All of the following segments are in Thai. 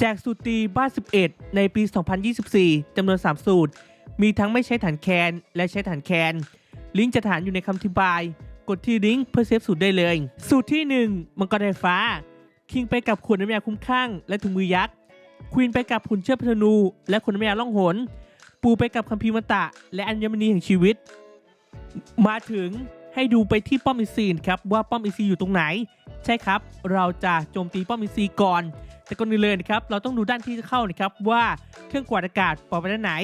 แจกสูตรตีบ้าน 11 ในปี 2024 จำนวน 3 สูตร มีทั้งไม่ใช้ฐานแคนและใช้ฐานแคน ลิงก์จะฐานอยู่ในคำอธิบาย กดที่ลิงก์เพื่อเซฟสูตรได้เลย สูตรที่ 1 มังกรไฟฟ้า คิงไปกับขวดน้ำยาคุ้มข้างและถุงมือยักษ์ ควีนไปกับหุ่นเชือกพัทนู และขวดน้ำยาล่องหน ปูไปกับคัมภีร์มันตะ และอัญมณีแห่งชีวิต มาถึงให้ดูไปที่ป้อมอีซีนครับว่าป้อมอีซีอยู่ตรงไหน ใช่ครับ เราจะโจมตีป้อมอีซีก่อน แต่ก่อนอื่นเลยนะครับเราต้องดูด้านที่จะเข้านะครับว่าเครื่องกวาดอากาศปอยไปด้านไหน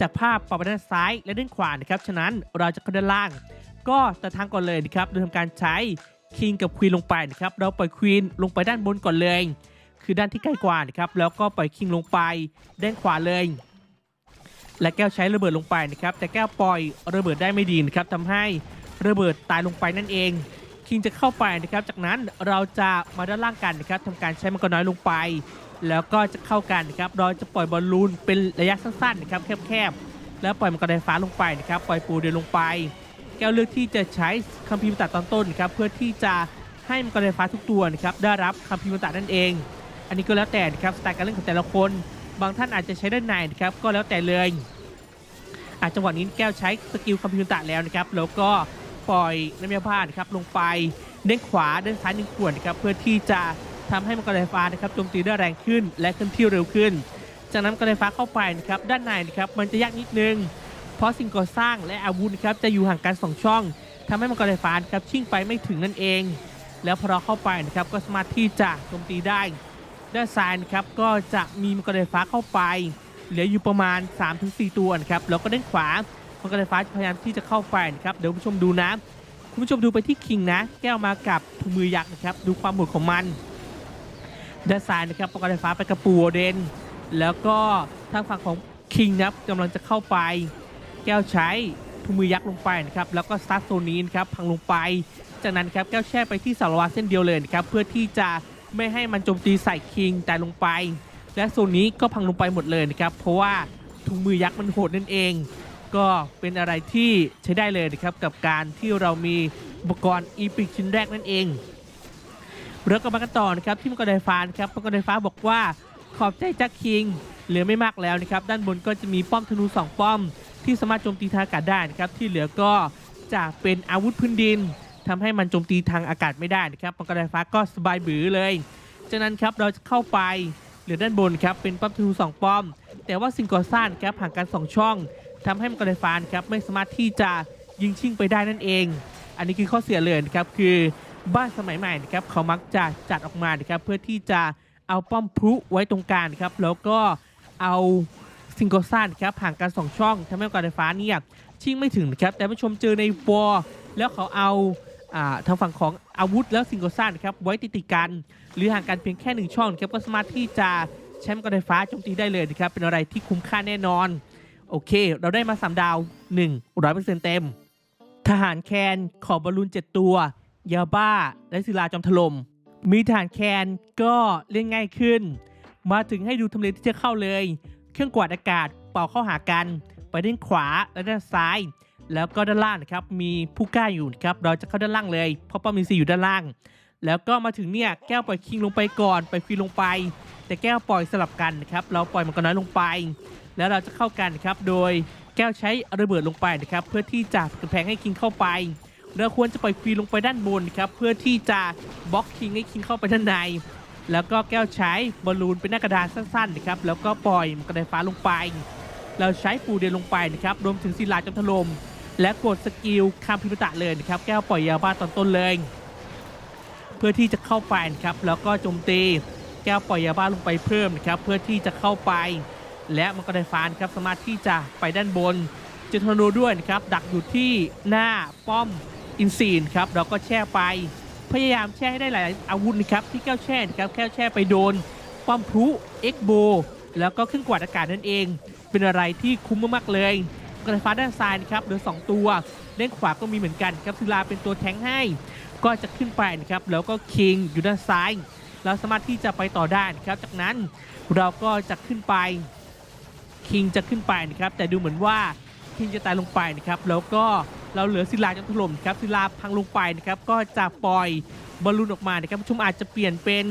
จากภาพปอยไปด้านซ้ายและด้านขวานะครับฉะนั้นเราจะเข้าด้านล่าง ก็แต่ทางก่อนเลยนะครับโดยทำการใช้คิงกับควีนลงไปนะครับเราปล่อยควีนลงไปด้านบนก่อนเลย คือด้านที่ใกล้กว่านะครับแล้วก็ปล่อยคิงลงไปด้านขวาเลย และแก้วใช้ระเบิดลงไปนะครับแต่แก้วปล่อยระเบิดได้ไม่ดีนะครับทำให้ระเบิดตายลงไปนั่นเอง คิงจะเข้าไปนะครับ จากนั้นเราจะมาด้านล่างกันนะครับทำการใช้มังกรน้อยลงไป แล้วก็จะเข้ากันนะครับเราจะปล่อยบอลลูนเป็นระยะสั้นๆนะครับแคบๆแล้วปล่อยมังกรไฟฟ้าลงไปนะครับปล่อยปูเดินลงไป แก้วเลือกที่จะใช้คัมภีร์ตัดตอนต้นนะครับเพื่อที่จะให้มังกรไฟฟ้าทุกตัวนะครับได้รับคัมภีร์ตัดนั่นเอง อันนี้ก็แล้วแต่นะครับสไตล์การเล่นของแต่ละคน บางท่านอาจจะใช้ด้านในนะครับก็แล้วแต่เลยอาจังหวะนี้แก้วใช้สกิลคัมพิวตะแล้วนะครับแล้วก็ ปล่อยน้ำยาผ้านครับลงไปเด้านขวาเด้านซ้ายหนึ่งขวดนครับเพื่อที่จะทำให้มังกรไฟฟ้านะครับโจมตีได้แรงขึ้นและเคลื่อนที่เร็วขึ้น จากนั้นมังกรไฟฟ้าเข้าไปนะครับด้านในนะครับมันจะยากนิดนึง เพราะสิ่งก่อสร้างและอาวุธนะครับจะอยู่ห่างกันสองช่องทำให้มังกรไฟฟ้านะครับชิ่งไปไม่ถึงนั่นเอง แล้วพอเราเข้าไปนะครับก็สามารถที่จะโจมตีได้ ด้านซ้ายนะครับก็จะมีมังกรไฟฟ้าเข้าไป เหลืออยู่ประมาณ 3-4 ตัวนะครับแล้วก็ด้านขวา มังกรไฟฟ้าพยายามที่จะเข้าไปนะครับเดี๋ยวคุณผู้ชมดูนะ คุณผู้ชมดูไปที่คิงนะ แก้วมากับถุงมือยักษ์นะครับ ดูความโหดของมันด้านซ้ายนะครับมังกรไฟฟ้าไปกระปูโอเดน แล้วก็ทางฝั่งของคิงนะครับกำลังจะเข้าไป แก้วใช้ถุงมือยักษ์ลงไปนะครับ แล้วก็สตาร์ทโซนนี้นะครับพังลงไป จากนั้นครับแก้วแช่ไปที่สารวัตรเส้นเดียวเลยนะครับเพื่อที่จะไม่ให้มันโจมตีใส่คิงแต่ลงไป และโซนนี้ก็พังลงไปหมดเลยนะครับเพราะว่าถุงมือยักษ์มันโหดนั่นเอง ก็เป็นอะไรที่ใช้ได้เลยนะครับ กับการที่เรามีอุปกรณ์อีพิกชิ้นแรกนั่นเองเรื่องกันมากันต่อนะครับที่มังกรไฟฟ้านะครับมังกรไฟฟ้าบอกว่าขอบใจจักคิงเหลือไม่มากแล้วนะครับด้านบนก็จะมีป้อมธนูสองป้อม ที่สามารถโจมตีทางอากาศได้นะครับที่เหลือก็จะเป็นอาวุธพื้นดินทำให้มันโจมตีทางอากาศไม่ได้นะครับมังกรไฟฟ้าก็สบายบือเลยจากนั้นครับเราจะเข้าไปเหลือด้านบนครับเป็นป้อมธนูสองป้อม แต่ว่าสิ่งก่อสร้างครับห่างกันสองช่อง ทำให้มังกรไฟฟ้าครับไม่สามารถที่จะยิงชิ่งไปได้นั่นเอง อันนี้คือข้อเสียเลยนะครับคือบ้านสมัยใหม่นะครับเขามักจะจัดออกมานะครับเพื่อที่จะเอาป้อมพลุไว้ตรงกลางนะครับแล้วก็เอาสิ่งก่างครับห่างกันสองช่องทำให้มังกรไฟฟ้าเนี่ยชิ่งไม่ถึงนะครับแต่ผู้ชมเจอในวอลแล้วเขาเอาทางฝั่งของอาวุธแล้วสิ่งก่านครับไว้ติดติกัน หรือห่างกันเพียงแค่หนึ่งช่องครับก็สามารถที่จะใช้มังกรไฟฟ้าโจมตีได้เลยนะครับเป็นอะไรที่คุ้มค่าแน่นอน โอเค เราได้มา 3 ดาว 100%เต็ม ทหารแคนขอบบอลลูน 7 ตัว ยาบ้า และศิลาจอมถล่ม มีทหารแคนก็เล่นง่ายขึ้น มาถึงให้ดูทำเลที่จะเข้าเลย เครื่องกวาดอากาศเป่าเข้าหากัน ไปด้านขวาและด้านซ้าย แล้วก็ด้านล่างนะครับ มีผู้กล้าอยู่ครับ เราจะเข้าด้านล่างเลย เพราะป้อมมีซีอยู่ด้านล่าง แล้วก็มาถึงเนี่ยแก้วปล่อยคิงลงไปก่อน ไปควีนลงไป แต่แก้วปล่อยสลับกันนะครับ เราปล่อยมันก็น้อยลงไป แล้วเราจะเข้ากันครับโดยแก้วใช้ระเบิดลงไปนะครับเพื่อที่จะกำแพงให้คิงเข้าไปเราควรจะปล่อยควีนลงไปด้านบนครับเพื่อที่จะบล็อกคิงให้คิงเข้าไปด้านใน แล้วก็แก้วใช้บอลลูนเป็นหน้ากระดานสั้นๆนะครับแล้วก็ปล่อยกระไดฟ้าลงไป เราใช้ปูเดียนลงไปนะครับรวมถึงศิลาจอมถล่มและกดสกิลคามพิมตะเลยนะครับแก้วปล่อยยาบ้าตอนต้นเลย เพื่อที่จะเข้าไปนะครับแล้วก็โจมตีแก้วปล่อยยาบ้าลงไปเพิ่มนะครับเพื่อที่จะเข้าไป และมันก็ได้ฟานครับสามารถที่จะไปด้านบนเจอทร์นาโดด้วยนะครับดักอยู่ที่หน้าป้อมอินซีนครับเราก็แช่ไปพยายามแช่ให้ได้หลายอาวุธนะครับที่แก้วแช่นะครับแก้วแช่ไปโดน ป้อมพลุเอ็กโบ แล้วก็เครื่องกวาดอากาศนั่นเอง เป็นอะไรที่คุ้มมากๆเลยกระฟฟ้าด้านซ้ายนะครับเหลือ 2 ตัวด้านขวาก็มีเหมือนกันครับศิลาเป็นตัวแทงให้ ก็จะขึ้นไปนะครับแล้วก็คิงอยู่ด้านซ้าย เราสามารถที่จะไปต่อได้นะครับจากนั้นเราก็จะขึ้นไป คิงจะขึ้นไปนะครับแต่ดูเหมือนว่าคิงจะตายลงไปนะครับแล้วก็เราเหลือศิลาจนถล่มครับศิลาพังลงไปนะครับก็จะปล่อยบอลลูนออกมานะครับผู้ชมอาจจะเปลี่ยนเป็น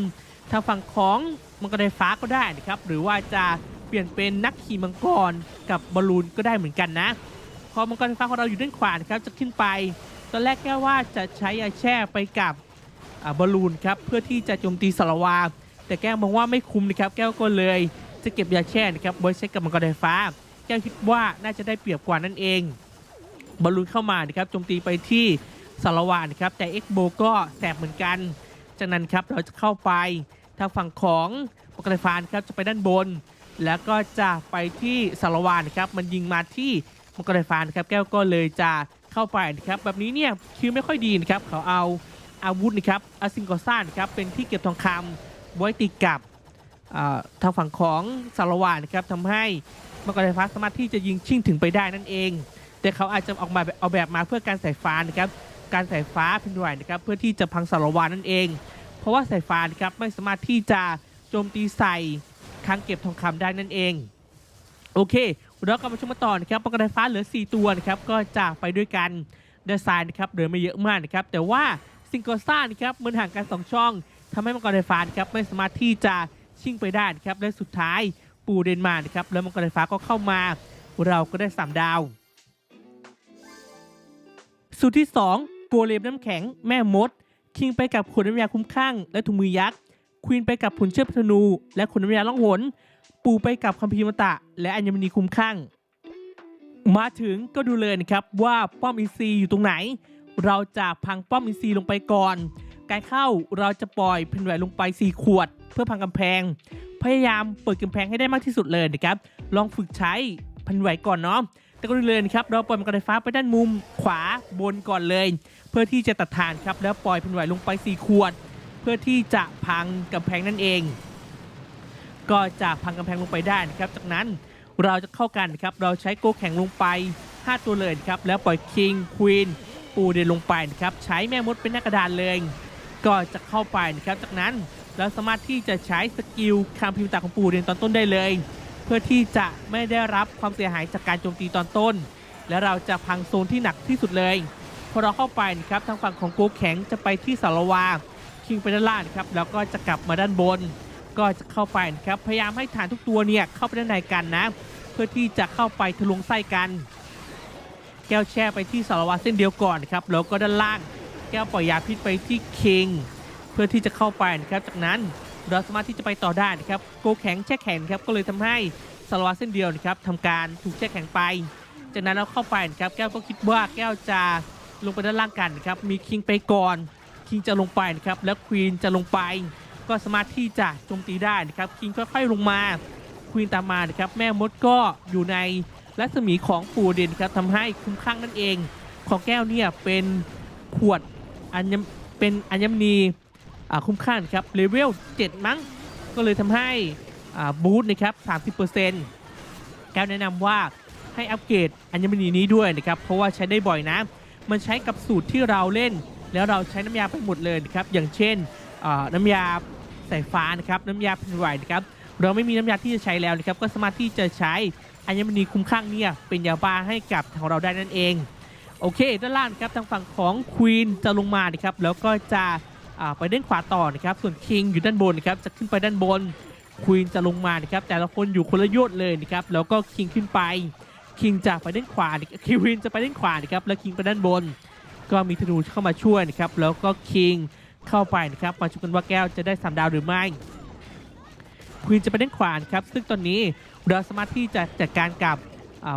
ทางฝั่งของมังกรไฟฟ้าก็ได้นะครับหรือว่าจะเปลี่ยนเป็นนักขี่มังกรกับบอลลูนก็ได้เหมือนกันนะพอมังกรไฟฟ้าของเราอยู่ด้านขวานะครับจะขึ้นไป ตอนแรกแก้ว่าจะใช้อาแช่ไปกับบอลลูนครับเพื่อที่จะโจมตีสารวาแต่แก้วมองว่าไม่คุ้มนะครับแก้วก็เลย จะเก็บยาแช่นะครับไว้ใช้กับมังกรไฟฟ้า แก้วคิดว่าน่าจะได้เปรียบกว่านั่นเองบอลลูนเข้ามานะครับโจมตีไปที่สารวานะครับแต่เอ็กโบก็แสบเหมือนกัน จากนั้นครับเราจะเข้าไปทางฝั่งของมังกรไฟฟ้าครับจะไปด้านบน แล้วก็จะไปที่สารวานะครับมันยิงมาที่มังกรไฟฟ้าครับแก้วก็เลยจะเข้าไปนะครับแบบนี้เนี่ยคิวไม่ค่อยดีนะครับเขาเอาอาวุธนะครับอาซิงกอซ่านครับเป็นที่เก็บทองคำไว้ติดกับ ทางฝั่งของสารวานะครับทำให้มังกรไฟฟ้าสามารถที่จะยิงชิ่งถึงไปได้นั่นเอง แต่เขาอาจจะออกมาเอาแบบมาเพื่อการสายฟ้านะครับการสายฟ้าแผ่นดินไหวนะครับเพื่อที่จะพังสารวานั่นเอง เพราะว่าสายฟ้านะครับไม่สามารถที่จะโจมตีใส่คลังเก็บทองคำได้นั่นเอง โอเคเรากลับมาชมกันต่อนะครับมังกรไฟฟ้าเหลือ 4 ตัวนะครับก็จะไปด้วยกันดีไซน์นะครับเหลือไม่เยอะมากนะครับแต่ว่าซิงโกซ่านะครับมันห่างกัน 2 ช่องทำให้มังกรไฟฟ้านะครับไม่สามารถที่จะ ชิ่งไปได้ครับและสุดท้ายปูเดนมาร์นะครับแล้วมังกรไฟฟ้าก็เข้ามา เราก็ได้ 3 ดาว สูตรที่ 2 โกเลมน้ำแข็งแม่มด คิงไปกับขนน้ำยาคุ้มข้างและถุงมือยักษ์ควีนไปกับผลเชือกธนู และขนน้ำยาล่องหน ปูไปกับคัมภีร์มตะ และอัญมณีคุ้มข้างมาถึงก็ดูเลยนะครับว่าป้อมอินซีอยู่ตรงไหน เราจะพังป้อมอินซีลงไปก่อน การเข้าเราจะปล่อยแผ่นไหวนลงไป 4 ขวด เพื่อพังกำแพง พยายามเปิดกำแพงให้ได้มากที่สุดเลยนะครับ ลองฝึกใช้แผ่นไหวก่อนเนาะแต่ก็เลยนะครับเราปล่อยมังกรไฟฟ้าไปด้านมุมขวาบนก่อนเลย เพื่อที่จะตัดฐานครับแล้วปล่อยแผ่นไหวลงไป 4 ขวด เพื่อที่จะพังกำแพงนั่นเอง ก็จะพังกำแพงลงไปได้นะครับ จากนั้นเราจะเข้ากันนะครับเราใช้โกแข่งลงไป 5 ตัวเลยนะครับแล้วปล่อยคิงควีนปูเดนลงไปนะครับใช้แม่มดเป็นหน้ากระดานเลย ก็จะเข้าไปนะครับจากนั้น เราสามารถที่จะใช้สกิลคำพิมพ์ตาของปู่เดนตอนต้นได้เลย เพื่อที่จะไม่ได้รับความเสียหายจากการโจมตีตอนต้น และเราจะพังโซนที่หนักที่สุดเลยพอเราเข้าไปนะครับทางฝั่งของโกแข็งจะไปที่สารวาคิงไปด้านล่างนะครับแล้วก็จะกลับมาด้านบน ก็จะเข้าไปนะครับพยายามให้ฐานทุกตัวเนี่ยเข้าไปด้านในกันนะ เพื่อที่จะเข้าไปทะลวงไส้กัน แก้วแช่ไปที่สารวัตรเส้นเดียวก่อนครับแล้วก็ด้านล่าง แก้วปล่อยยาพิษไปที่คิง เพื่อที่จะเข้าไปนะครับจากนั้นเราสามารถที่จะไปต่อได้นะครับโกแข็งแช่แข็งครับก็เลยทำให้สารวัตรเส้นเดียวนะครับทำการถูกแช่แข็งไป จากนั้นเราเข้าไปนะครับแก้วก็คิดว่าแก้วจะลงไปด้านล่างกันนะครับมีคิงไปก่อนคิงจะลงไปนะครับแล้วควีนจะลงไป ก็สามารถที่จะโจมตีได้นะครับคิงค่อยๆลงมาควีนตามมานะครับแม่มดก็อยู่ในรัศมีของปูเดนครับทำให้คุ้มข้างนั่นเอง ของแก้วเนี่ยเป็นขวดอัญมเป็นอัญมณี คุ้มข้าครับเลเวล7 มั้ง ก็เลยทำให้บูทนะครับ30%แก้วแนะนำว่าให้อัปเกรดอัญมณีนี้ด้วยนะครับ เพราะว่าใช้ได้บ่อยนะ มันใช้กับสูตรที่เราเล่น แล้วเราใช้น้ำยาไปหมดเลยนะครับ อย่างเช่นน้ำยาสายฟ้านะครับน้ำยาแผ่นไหวนะครับเราไม่มีน้ำยาที่จะใช้แล้วนะครับก็สามารถที่จะใช้อัญมณีคุ้มข้างเนี่ยเป็นยาบ้าให้กับของเราได้นั่นเอง โอเคด้านล่างครับทางฝั่งของควีนจะลงมานะครับแล้วก็จะ ไปด้านขวาต่อนะครับส่วนคิงอยู่ด้านบนนะครับจะขึ้นไปด้านบนควีนจะลงมานะครับแต่ละคนอยู่คนละยชน์เลยนะครับแล้วก็คิงขึ้นไปคิงจะไปด้านขวาคิวินจะไปด้านขวานะครับแล้วคิงไปด้านบน ก็มีธนูเข้ามาช่วยนะครับแล้วก็คิงเข้าไปนะครับมาชมกันว่าแก้วจะได้สามดาวหรือไม่ควีนจะไปด้านขวานครับ ซึ่งตอนนี้เราสามารถที่จะจัดการกับ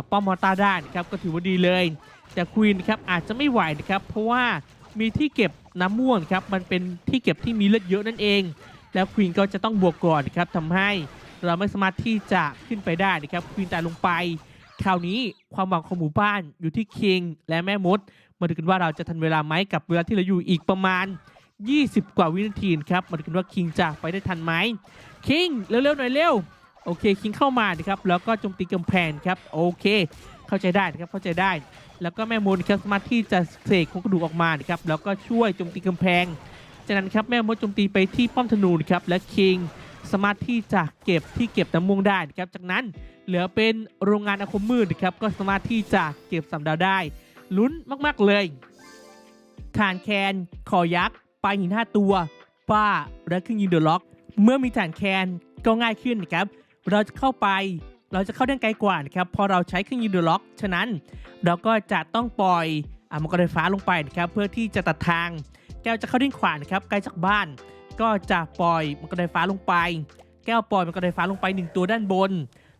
ป้อมมอร์ตาได้นะครับก็ถือว่าดีเลย แต่ควีนครับอาจจะไม่ไหวนะครับเพราะว่า มีที่เก็บน้ำม่วงครับมันเป็นที่เก็บที่มีเลือดเยอะนั่นเอง แล้วควีนก็จะต้องบวกก่อนนะครับทำให้เราไม่สามารถที่จะขึ้นไปได้นะครับควีนตายลงไป คราวนี้ความหวังของหมู่บ้านอยู่ที่คิงและแม่มด มาดูกันว่าเราจะทันเวลาไหมกับเวลาที่เราอยู่อีกประมาณ 20 กว่าวินาทีครับมาดูกันว่าคิงจะไปได้ทันไหมคิงเร็วๆหน่อยเร็วโอเคคิงเข้ามานะครับแล้วก็โจมตีกำแพงครับโอเค เข้าใจได้นะครับเข้าใจได้ แล้วก็แม่มดครับสามารถที่จะเสกโครงกระดูกออกมานะครับแล้วก็ช่วยโจมตีกำแพง จากนั้นครับแม่มดโจมตีไปที่ป้อมธนูนครับและคิงสามารถที่จะเก็บที่เก็บน้ำม่วงได้นะครับจากนั้นเหลือเป็นโรงงานอาคมมืดครับก็สามารถที่จะเก็บสำดาวได้ลุ้นมาก ๆ เลยฐานแคนคอยักษ์ปลาหินห้าตัวป้าและเครื่องยิงเดอะล็อก เมื่อมีฐานแคนก็ง่ายขึ้นนะครับ เราจะเข้าไป เราจะเข้าด้านไกลกว่านะครับพอเราใช้เครื่องยิงดล็อก ฉะนั้นเราก็จะต้องปล่อยอมังกรไฟฟ้าลงไปนะครับเพื่อที่จะตัดทาง แก้วจะเข้าด้านขวานะครับไกลจากบ้าน ก็จะปล่อยมังกรไฟฟ้าลงไป แก้วปล่อยมังกรไฟฟ้าลงไป 1 ตัวด้านบน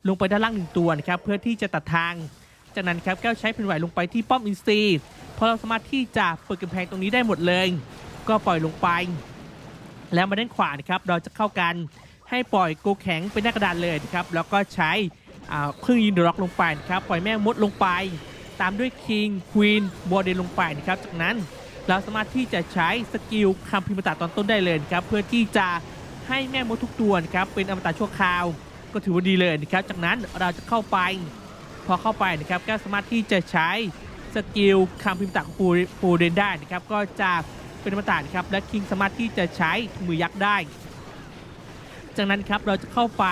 ลงไปด้านล่าง1ตัวนะครับเพื่อที่จะตัดทาง จากนั้นครับแก้วใช้แผ่นไหวลงไปที่ป้อมอินซีพราะเราสามารถที่จะเปิดกำแพงตรงนี้ได้หมดเลย ก็ปล่อยลงไป แล้วมาด้านขวานะครับเราจะเข้ากันให้ปล่อยโกแข็งเป็นหน้ากระดานเลยนะครับแล้วก็ใช้ เครื่องยิงเดอะร็อกลงไปนะครับปล่อยแม่มดลงไป ตามด้วยคิงควีนบอเดนลงไปนะครับจากนั้นเราสามารถที่จะใช้สกิลคำพิมพ์ตาตอนต้นได้เลยครับเพื่อที่จะให้แม่มดทุกตัวครับเป็นอมตะชั่วคราว ก็ถือว่าดีเลยนะครับจากนั้นเราจะเข้าไป พอเข้าไปนะครับก็สามารถที่จะใช้สกิลคำพิมพ์ตาของปูปูเดนได้นะครับก็จะเป็นอมตะนะครับและคิงสามารถที่จะใช้มือยักษ์ได้ จากนั้นครับเราจะเข้าไป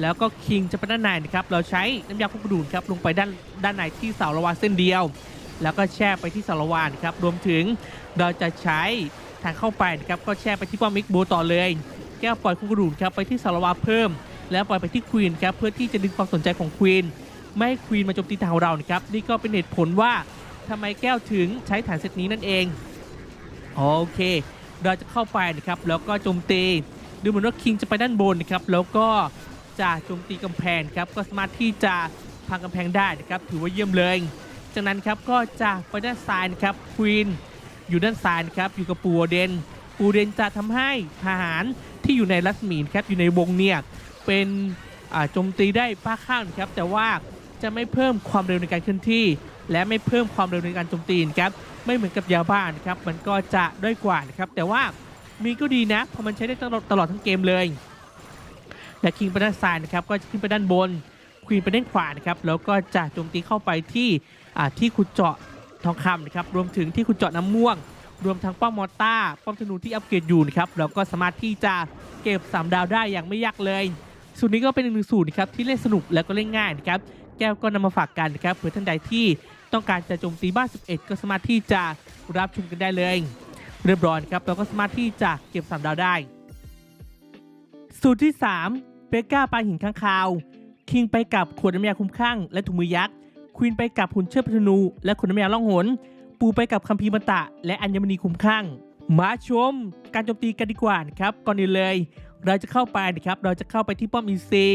แล้วก็คิงจะไปด้านในนะครับ เราใช้น้ำยาคุกกระดูนครับลงไปด้านด้านในที่เสาระวาเส้นเดียว แล้วก็แช่ไปที่เสาระวานครับ รวมถึงเราจะใช้ทางเข้าไปนะครับ ก็แช่ไปที่ป้อมมิกโบต่อเลย แก้วปล่อยคุกกระดูนครับไปที่เสาระวาเพิ่ม แล้วปล่อยไปที่ควีนครับ เพื่อที่จะดึงความสนใจของควีน ไม่ให้ควีนมาโจมตีทางเรานะครับ นี่ก็เป็นเหตุผลว่าทำไมแก้วถึงใช้ฐานเซตนี้นั่นเอง โอเค เราจะเข้าไปนะครับ แล้วก็โจมตี ดูเหมือนว่าคิงจะไปด้านบนนะครับ แล้วก็ จะโจมตีกำแพงครับก็สามารถที่จะพังกำแพงได้นะครับถือว่าเยี่ยมเลย จากนั้นครับก็จะไปด้านซ้ายนะครับควีนอยู่ด้านซ้ายนะครับอยู่กับปูเดนปูเดนจะทำให้ทหารที่อยู่ในรัศมีนะครับอยู่ในวงเนี่ยเป็นโจมตีได้ป้าข้างนะครับแต่ว่าจะไม่เพิ่มความเร็วในการเคลื่อนที่ และไม่เพิ่มความเร็วในการโจมตีครับไม่เหมือนกับยาบ้านะครับมันก็จะด้อยกว่านะครับแต่ว่ามีก็ดีนะเพราะมันใช้ได้ตลอดตลอดทั้งเกมเลย และคิงไปด้านซ้ายนะครับก็จะขึ้นไปด้านบนควีนไปด้านขวานะครับแล้วก็จะโจมตีเข้าไปที่ที่ขุดเจาะทองคำนะครับรวมถึงที่ขุดเจาะน้ำม่วง รวมทั้งป้อมมอต้าป้อมธนูที่อัปเกรดอยู่นะครับแล้วก็สามารถที่จะเก็บ 3 ดาวได้อย่างไม่ยากเลยสูตรนี้ก็เป็นอีกหนึ่งสูตรนะครับที่เล่นสนุกแล้วก็เล่นง่ายนะครับแก้วก็นำมาฝากกันนะครับเผื่อท่านใดที่ต้องการจะโจมตีบ้าน 11 ก็สามารถที่จะรับชมกันได้เลย เรียบร้อยครับเราก็สามารถที่จะเก็บ 3 ดาวได้ สูตรที่ 3 เบก้าปลาหินข้างคาว คิงไปกับขวดน้ำยาคุ้มข้างและถุงมือยักษ์ ควีนไปกับหุ่นเชิดพันูและขวดน้ำยาล่องหน ปูไปกับคัมภีร์มันตะ และอัญมณีคุ้มข้าง มาชม การโจมตีกันดีกว่านะครับก่อนอื่นเลย เราจะเข้าไปนะครับ เราจะเข้าไปที่ป้อมอินซี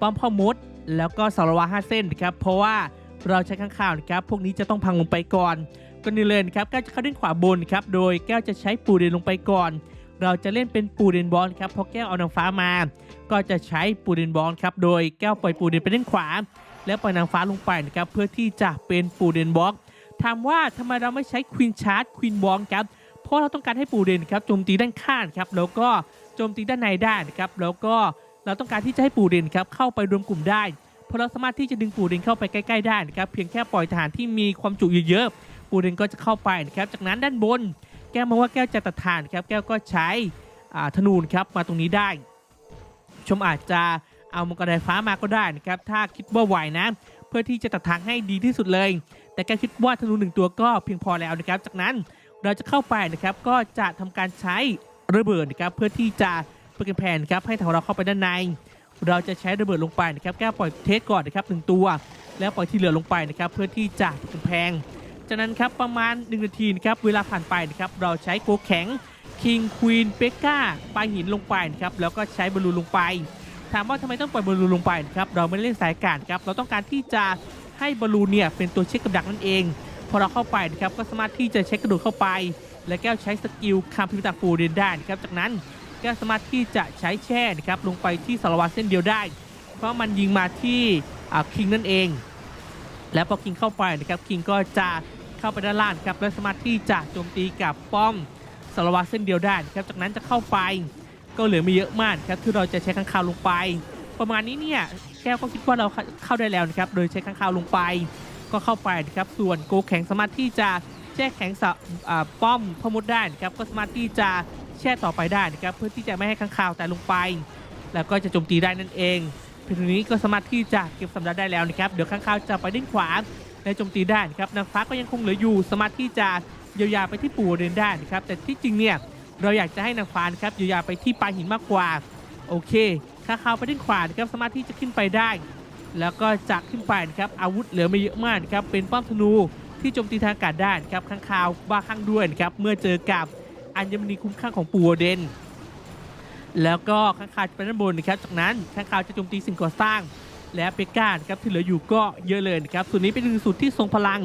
ป้อมพ่อมด แล้วก็สารวาห้าเส้นนะครับ เพราะว่าเราใช้ข้างข่าวนะครับ พวกนี้จะต้องพังลงไปก่อนก่อนอื่นเลยนะครับแก้วจะเข้าด้านขวาบนครับ โดยแก้วจะใช้ปูเดนลงไปก่อน เราจะเล่นเป็นปูเดนบอลครับพราะแก้วเอานางฟ้ามา ก็จะใช้ปูเดนบอลครับโดยแก้วปล่อยปูเดนไปด้านขวา แล้วปล่อยนางฟ้าลงไปนะครับเพื่อที่จะเป็นปูเดนบล็อกถามว่าทำไมเราไม่ใช้ควีนชาร์จควีนบอลครับเพราะเราต้องการให้ปูเดนครับโจมตีด้านข้างครับแล้วก็โจมตีด้านในได้นะครับแล้วก็เราต้องการที่จะให้ปูเดนครับเข้าไปรวมกลุ่มได้เพราะเราสามารถที่จะดึงปูเดนเข้าไปใกล้ๆได้นะครับเพียงแค่ปล่อยทหารที่มีความจุเยอะๆปูเดนก็จะเข้าไปนะครับจากนั้นด้านบน แก้วมองว่าแก้วจะตัดทานครับแก้วก็ใช้ธนูนครับมาตรงนี้ได้ ชมอาจจะเอามังกรไฟฟ้ามาก็ได้นะครับถ้าคิดว่าไหวนะ เพื่อที่จะตัดทางให้ดีที่สุดเลย แต่แก้วคิดว่าธนูหนึ่งตัวก็เพียงพอแล้วนะครับ จากนั้นเราจะเข้าไปนะครับก็จะทำการใช้ระเบิดนะครับเพื่อที่จะเปิดกำแพงครับให้ทางเราเข้าไปด้านใน เราจะใช้ระเบิดลงไปนะครับแก้วปล่อยเทสก่อนนะครับหนึ่งตัว แล้วปล่อยที่เหลือลงไปนะครับเพื่อที่จะเปิดแพง จากนั้นครับประมาณ 1 นาทีนะครับเวลาผ่านไปนะครับเราใช้โกแข็งคิงควีนเบก้าปลาหินลงไปนะครับแล้วก็ใช้บอลลูนลงไป ถามว่าทำไมต้องปล่อยบอลลูนลงไปนะครับเราไม่เล่นสายการครับเราต้องการที่จะให้บอลลูนเนี่ยเป็นตัวเช็คกับดักนั่นเอง พอเราเข้าไปนะครับก็สามารถที่จะเช็คกระโดดเข้าไป และแก้วใช้สกิลคำพิมพ์ตาฟูเดนได้นะครับจากนั้นแก้วสามารถที่จะใช้แช่นะครับลงไปที่สารวัตรเส้นเดียวได้ เพราะมันยิงมาที่อ่าคิงนั่นเอง แล้วพอคิงเข้าไปนะครับคิงก็จะ เข้าไปด้านล่างครับและสามารถที่จะโจมตีกับป้อมสารวัตรเส้นเดียวได้ครับจากนั้นจะเข้าไปก็เหลือไม่เยอะมากครับที่เราจะใช้ข้างคาวลงไป ประมาณนี้เนี่ยแก้วก็คิดว่าเราเข้าได้แล้วนะครับโดยใช้ข้างคาวลงไป ก็เข้าไปนะครับส่วนโกแข็งสามารถที่จะแช่แข็งสป้อมพอมดได้นะครับก็สามารถที่จะแช่ต่อไปได้นะครับเพื่อที่จะไม่ให้ข้างคาวแต่ลงไป แล้วก็จะโจมตีได้นั่นเองเพียงเท่นี้ก็สามารถที่จะเก็บสำรับได้แล้วนะครับเดี๋ยวข้างคาวจะไปด้านขวา และโจมตีได้นะครับนางฟ้าก็ยังคงเหลืออยู่สามารถที่จะเยียวยาไปที่ปู่เดินได้นะครับแต่ที่จริงเนี่ยเราอยากจะให้นางฟ้านะครับอยู่ยาไปที่ปลายหินมากกว่าโอเคข้างคาวไปด้านขวานะครับสามารถที่จะขึ้นไปได้ แล้วก็จะขึ้นไปนะครับอาวุธเหลือไม่เยอะมากนะครับเป็นป้อมธนูที่โจมตีทางอากาศได้นะครับข้างคาวบ้าข้างด้วยนะครับเมื่อเจอกับอัญมณีคุ้มข้างของปูโอเดน แล้วก็ข้างคาวจะไปด้านบนนะครับจากนั้นข้างคาวจะโจมตีสิ่งก่อสร้าง และเปก้านะครับที่เหลืออยู่ก็เยอะเลยนะครับส่วนนี้เป็นหนึ่งสูตรที่ทรงพลัง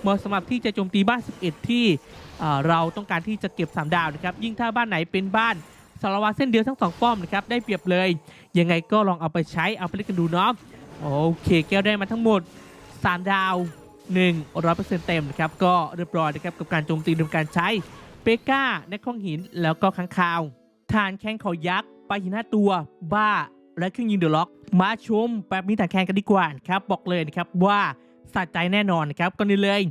เหมาะสำหรับที่จะโจมตีบ้าน 11 ที่เอ่เราต้องการที่จะเก็บ 3 ดาวนะครับยิ่งถ้าบ้านไหนเป็นบ้านสารวัตรเส้นเดียวทั้งสองป้อมนะครับได้เปรียบเลย ยังไงก็ลองเอาไปใช้เอาไปเล่นกันดูเนาะโอเคแก้วได้มาทั้งหมด 3 ดาว 1 100%เต็มนะครับก็เรียบร้อยนะครับกับการโจมตีโดยการใช้เปก้าในคลองหินแล้วก็ค้างคาวฐานแข้งเขายักษ์ปลาหินห้าตัวบ้า และเครื่องยิงเดอะล็อก มาชมแบบมีฐานแข้งกันดีกว่านะครับบอกเลยนะครับว่าสะใจแน่นอนนะครับก่อนอื่นเลย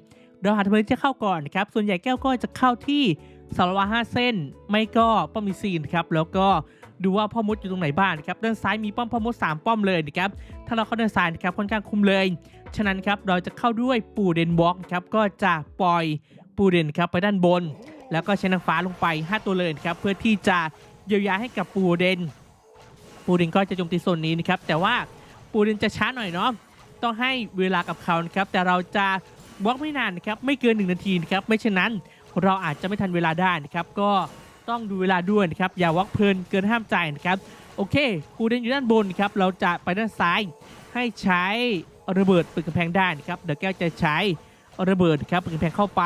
เราหาทำเลที่เข้าก่อนนะครับส่วนใหญ่แก้วก็จะเข้าที่สารวาห้าเส้น ไม่ก็ป้อมมีซีนครับแล้วก็ดูว่าพ่อมดอยู่ตรงไหนบ้างนะครับด้านซ้ายมีป้อมพ่อมด 3 ป้อมเลยนะครับถ้าเราเข้าด้านซ้ายนะครับค่อนข้างคุมเลย ฉะนั้นครับเราจะเข้าด้วยปูเดนบล็อกนะครับก็จะปล่อยปูเดนครับไปด้านบน แล้วก็ใช้นางฟ้าลงไป 5 ตัวเลยนะครับเพื่อที่จะเยียวยาให้กับปูเดน ปูเดนก็จะโจมตีโซนนี้นะครับแต่ว่าปูเดนจะช้าหน่อยเนาะต้องให้เวลากับเขานะครับแต่เราจะบล็อกไม่นานนะครับไม่เกิน 1 นาทีนะครับไม่เช่นนั้นเราอาจจะไม่ทันเวลาได้นะครับก็ต้องดูเวลาด้วยนะครับอย่าวอกเพลินเกินห้ามใจนะครับโอเคปูเดนอยู่ด้านบนครับเราจะไปด้านซ้ายให้ใช้ระเบิดปิดกำแพงได้นะครับเดี๋ยวแก้วจะใช้ระเบิดครับปิดกำแพงเข้าไป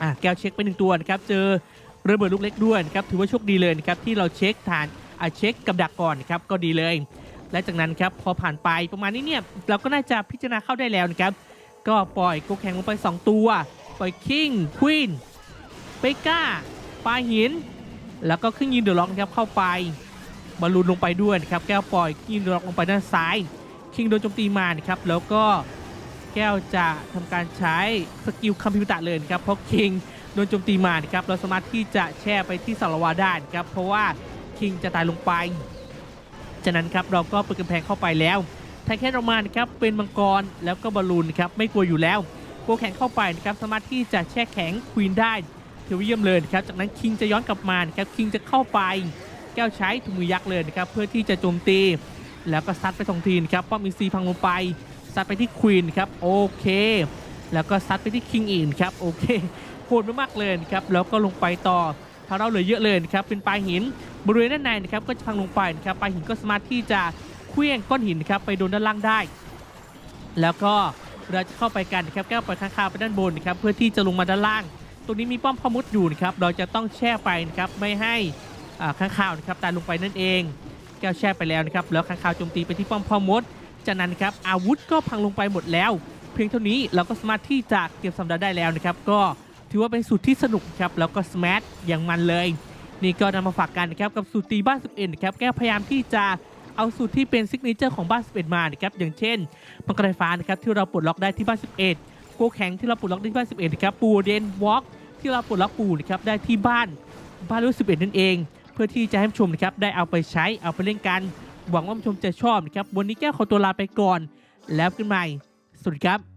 อะแก้วเช็คไปหนึ่งตัวนะครับเจอระเบิดลูกเล็กด้วยนะครับถือว่าโชคดีเลยนะครับที่เราเช็คฐาน เช็คกับดักก่อนนะครับก็ดีเลย และจากนั้นครับพอผ่านไปประมาณนี้เนี่ยเราก็น่าจะพิจารณาเข้าได้แล้วนะครับ ก็ปล่อยโกแข่งลงไป 2 ตัว ปล่อยคิงควีนเปก้าปลาหิน แล้วก็ขึ้นยินเดอะล็อกนะครับเข้าไปบอลลูนลงไปด้วยนะครับแก้วปล่อยยินเดอะล็อกลงไปด้านซ้าย คิงโดนโจมตีมานะครับแล้วก็แก้วจะทำการใช้สกิลคัมพิวตะเลยนะครับเพราะคิงโดนโจมตีมานะครับเราสามารถที่จะแช่ไปที่สารวาได้นะครับเพราะว่า คิงจะตายลงไปจากนั้นครับเราก็เปิดกำแพงเข้าไปแล้วไทแคนเรมานครับเป็นมังกรแล้วก็บอลลูนครับไม่กลัวอยู่แล้วโกแข็งเข้าไปนะครับสามารถที่จะแช่แข็งควีนได้ถือว่าเยี่ยมเลยครับจากนั้นคิงจะย้อนกลับมาครับคิงจะเข้าไป แก้วใช้ถุงมือยักษ์เลยนะครับเพื่อที่จะโจมตี แล้วก็ซัดไปสองทีนครับป้อมอินซีพังลงไปซัดไปที่ควีนครับโอเค แล้วก็ซัดไปที่คิงอีกครับโอเคโหดมากๆเลยครับแล้วก็ลงไปต่อ ทาเราเหลือเยอะเลยนะครับเป็นปลายหินบริเวณด้านในนะครับก็จะพังลงไปนะครับปลายหินก็สามารถที่จะเคลื่องก้อนหินนะครับไปโดนด้านล่างได้ แล้วก็เราจะเข้าไปกันนะครับแก้วปล่อยข้างคาวไปด้านบนนะครับเพื่อที่จะลงมาด้านล่าง ตรงนี้มีป้อมพมุดอยู่นะครับเราจะต้องแช่ไปนะครับไม่ให้อ่าข้างคาวนะครับตายลงไปนั่นเอง แก้วแช่ไปแล้วนะครับแล้วข้างคาวโจมตีไปที่ป้อมพ่อมดจากนั้นครับอาวุธก็พังลงไปหมดแล้ว เพียงเท่านี้เราก็สามารถที่จะเก็บสัมดาได้แล้วนะครับก็ ถือว่าเป็นสูตรที่สนุกครับแล้วก็สมาร์ทอย่างมันเลย นี่ก็นำมาฝากกันนะครับกับสูตรตีบ้าน11นะครับแก้วพยายามที่จะเอาสูตรที่เป็นซิกเนเจอร์ของบ้าน11มานะครับอย่างเช่นมังกรไฟฟ้านะครับที่เราปลดล็อกได้ที่บ้าน11โกแข็งที่เราปลดล็อกได้ที่บ้าน11นะครับปูเดนวอล์กที่เราปลดล็อกปูนะครับได้ที่บ้านบ้านรุ่น11 นั่นเอง เพื่อที่จะให้ผู้ชมนะครับได้เอาไปใช้เอาไปเล่นกัน หวังว่าผู้ชมจะชอบนะครับวันนี้แก้วขอตัวลาไปก่อน แล้วกันใหม่สวัสดีครับ